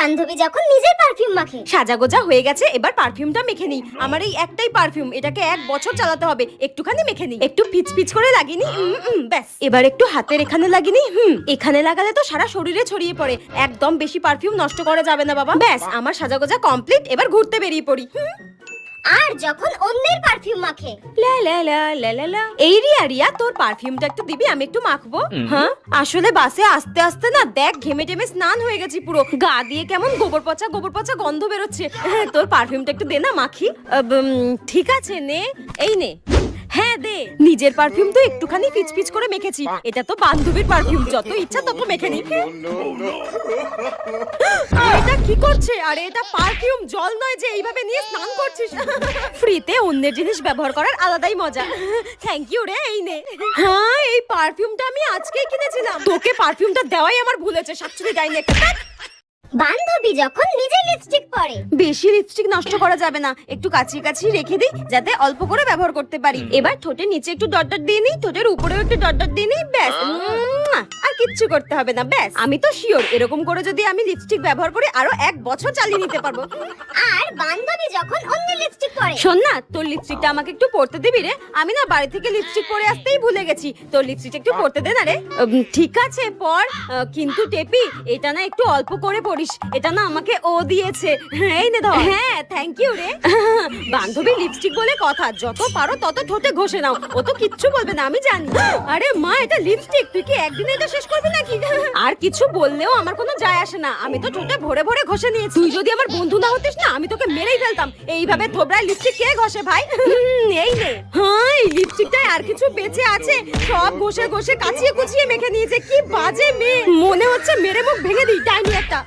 বান্ধবী যখন নিজের পারফিউম মাখে। সাজাগোজা হয়ে গেছে এবার পারফিউমটা মেখে নিই। আমার এই একটাই পারফিউম এটাকে এক বছর চালাতে হবে একটুখানি মেখে নিই। একটু পিচ করে লাগিনি ব্যাস। এবার একটু হাতের এখানে লাগিনি হুম এখানে লাগালে তো সারা শরীরে ছড়িয়ে পড়ে। একদম বেশি পারফিউম নষ্ট করা যাবে না বাবা। ব্যাস আমার সাজাগোজা কমপ্লিট এবার ঘুরতে বেরিয়ে পড়ি হুম, আর যখন অন্যের পারফিউম মাখে লা লা লা লা লা লা। এই রিয়া রিয়া তোর পারফিউমটা একটু দিবি আমি একটু মাখবো হ্যাঁ আসলে বাসে আস্তে আস্তে না দেখ ঘেমে টেমে স্নান হয়ে গেছি পুরো গা দিয়ে কেমন গোবর পচা গোবর পচা গন্ধ বেরোচ্ছে হ্যাঁ, তোর পারফিউমটা একটু দে না মাখি ঠিক আছে নে এই নে হ্যাঁ দে নিজের পারফিউম তো একটুখানি পিচ পিচ করে মেখেছি এটা তো বান্ধবীর পারফিউম যত ইচ্ছা তত মেখে নি করছে আরে এটা পারফিউম জল নয় যে এইভাবে নিয়ে স্নান করছিস। ফ্রিতে অন্যের জিনিস ব্যবহার করার আলাদাই মজা। থ্যাংক ইউ রে এই নে। হ্যাঁ এই পারফিউমটা আমি আজকেই কিনেছিলাম। তোকে পারফিউমটা দেওয়াই আমার ভুলেছে শাকচুরি গাইনি একটা। বান্ধবী যখন নিজে লিপস্টিক পরে। বেশি লিপস্টিক নষ্ট করা যাবে না। একটু কাছিয়ে কাছিয়ে রেখে দিই যাতে অল্প করে ব্যবহার করতে পারি। এবার ঠোঁটের নিচে একটু ডট ডট দিয়ে নিই ঠোঁটের উপরেও একটু ডট ডট দিয়ে নিই ব্যাস। কিচ্ছু করতে হবে না ব্যাস। আমি তো শিওর এরকম করে যদি আমি লিপস্টিক ব্যবহার করি আরও এক বছর চালিয়ে নিতে পারব। আর বান্ধবী যখন অন্য লিপস্টিক পরে শোন না তোর লিপস্টিকটা আমাকে একটু পরতে দিবি রে। আমি না বাড়ি থেকে লিপস্টিক পরে আসতেই ভুলে গেছি। তোর লিপস্টিকটা একটু পরতে দে না রে। উম, ঠিক আছে পর। আহ, কিন্তু টেপি এটা না একটু অল্প করে পরিস। এটা না আমাকে ও দিয়েছে। এই নে ধর। হ্যাঁ থ্যাংক ইউ রে। বান্ধবী লিপস্টিক বলে কথা যত পারো তত ঠোঁটে ঘষে নাও। ও তো কিচ্ছু বলবে না আমি জানি। আরে মা এটা লিপস্টিক তুই কি একদিনে এটা শেষ করবি নাকি? আর কিছু বললেও আমার কোনো যায় আসে না। আমি তো ঠোঁটে ভরে ভরে ঘষে নিয়েছি। তুই যদি আমার বন্ধু না হতিস না আমি তোকে মেরেই ফেলতাম। এইভাবে থোবড়ায় লিপস্টিক কে ঘষে ভাই? এই নে। হ্যাঁ এই লিপস্টিকটায় আর কিছু বেঁচে আছে? সব ঘষে ঘষে কাচিয়ে কুচিয়ে মেখে নিয়েছে। কি বাজে মেয়ে। মনে হচ্ছে মেরে মুখ ভেঙে দিই ডাইনি একটা।